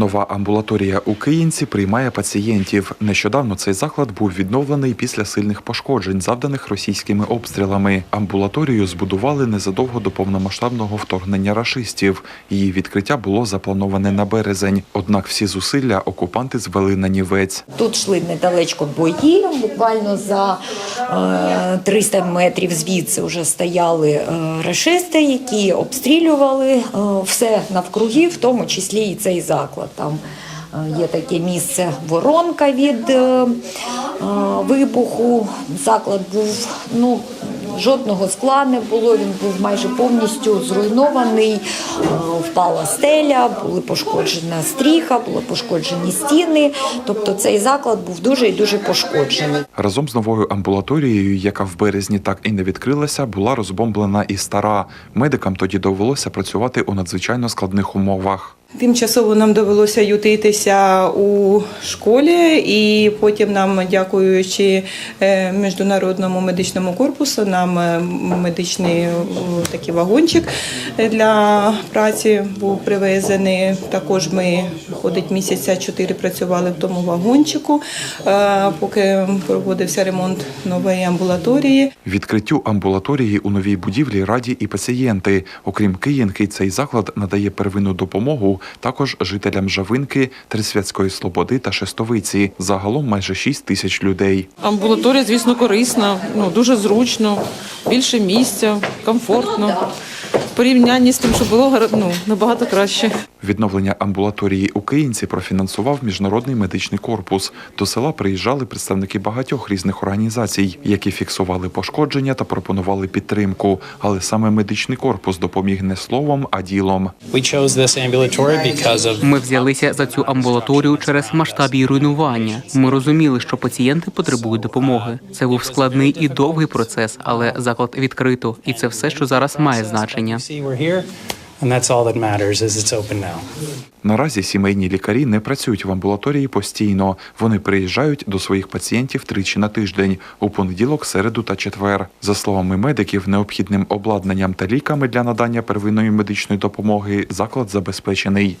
Нова амбулаторія у Київці приймає пацієнтів. Нещодавно цей заклад був відновлений після сильних пошкоджень, завданих російськими обстрілами. Амбулаторію збудували незадовго до повномасштабного вторгнення рашистів. Її відкриття було заплановане на березень. Однак всі зусилля окупанти звели на нівець. Тут йшли недалечко бої, буквально за е, 300 метрів звідси вже стояли е, рашисти, які обстрілювали е, все навкруги, в тому числі і цей заклад. Там е, є таке місце воронка від е, е, вибуху. Заклад був ну. Жодного скла не було, він був майже повністю зруйнований, впала стеля, були пошкоджена стріха, були пошкоджені стіни. Тобто цей заклад був дуже і дуже пошкоджений. Разом з новою амбулаторією, яка в березні так і не відкрилася, була розбомблена і стара. Медикам тоді довелося працювати у надзвичайно складних умовах. Тимчасово нам довелося ютитися у школі, і потім нам, дякуючи е, міжнародному медичному корпусу, нам е, медичний е, такий вагончик для праці був привезений. Також ми ходить місяця чотири працювали в тому вагончику, поки проводився ремонт нової амбулаторії. Відкриттю амбулаторії у новій будівлі раді і пацієнти. Окрім Київки, цей заклад надає первинну допомогу також жителям Жавинки, Трисвятської Слободи та Шестовиці. Загалом майже 6 тисяч людей. Амбулаторія, звісно, корисна, ну дуже зручно, більше місця, комфортно. В порівнянні з тим, що було ну, набагато краще. Відновлення амбулаторії у Київці профінансував міжнародний медичний корпус. До села приїжджали представники багатьох різних організацій, які фіксували пошкодження та пропонували підтримку. Але саме медичний корпус допоміг не словом, а ділом. Ми взялися за цю амбулаторію через масштаб її руйнування. Ми розуміли, що пацієнти потребують допомоги. Це був складний і довгий процес, але заклад відкрито, і це все, що зараз має значення. And. Наразі сімейні лікарі не працюють в амбулаторії постійно. Вони приїжджають до своїх пацієнтів тричі на тиждень у понеділок, середу та четвер. За словами медиків, необхідним обладнанням та ліками для надання первинної медичної допомоги заклад забезпечений.